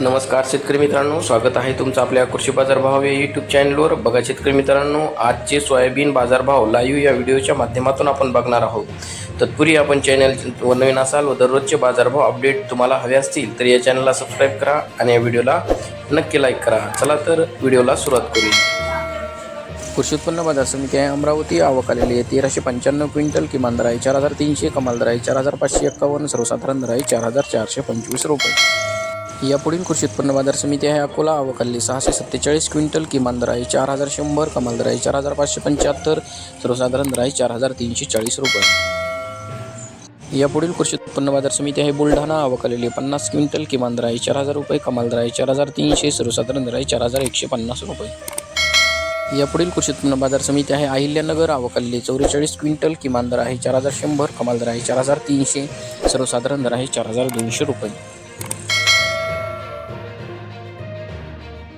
नमस्कार शेतकरी मित्रांनो स्वागत आहे तुमचं आपल्या कृषी बाजार भाव या यूट्यूब चॅनलवर बघा शेतकरी मित्रांनो आजचे सोयाबीन बाजारभाव लाईव्ह या व्हिडिओच्या माध्यमातून आपण बघणार आहोत. तत्पूर्वी आपण चॅनल व नवीन असाल व दररोजचे बाजारभाव अपडेट तुम्हाला हवे असतील तर या चॅनलला सबस्क्राईब करा आणि या व्हिडिओला नक्की लाईक करा. चला तर व्हिडिओला सुरुवात करूया. कृषी उत्पन्न बाजार समिती आहे अमरावती. आवक आलेली आहे तेराशे पंच्याण्णव क्विंटल. किमान दर आहे चार हजार तीनशे कमाल दर आहे चार हजार पाचशे एक्कावन्न सर्वसाधारण दर आहे चार हजार चारशे पंचवीस रुपये. यापुढील कृषी उत्पन्न बाजार समिती आहे अकोला आवक सहाशे सत्तेचाळीस क्विंटल किमान दर आहे चार हजार शंभर कमाल दर आहे चार हजार पाचशे पंच्याहत्तर सर्वसाधारण दर आहे चार हजार तीनशे चाळीस रुपये. यापुढील कृषी उत्पन्न बाजार समिती आहे बुलढाणा आवक आहे पन्नास क्विंटल किमान दर आहे चार हजार रुपये कमाल दर आहे चार हजार तीनशे सर्वसाधारण दर आहे चार हजार एकशे पन्नास रुपये. यापुढील कृषी उत्पन्न बाजार समिती आहे अहिल्यानगर आवकल्ली चौवेचाळीस क्विंटल किमान दर आहे चार हजार शंभर कमाल दर आहे चार हजार तीनशे सर्वसाधारण दर आहे चार हजार दोनशे रुपये.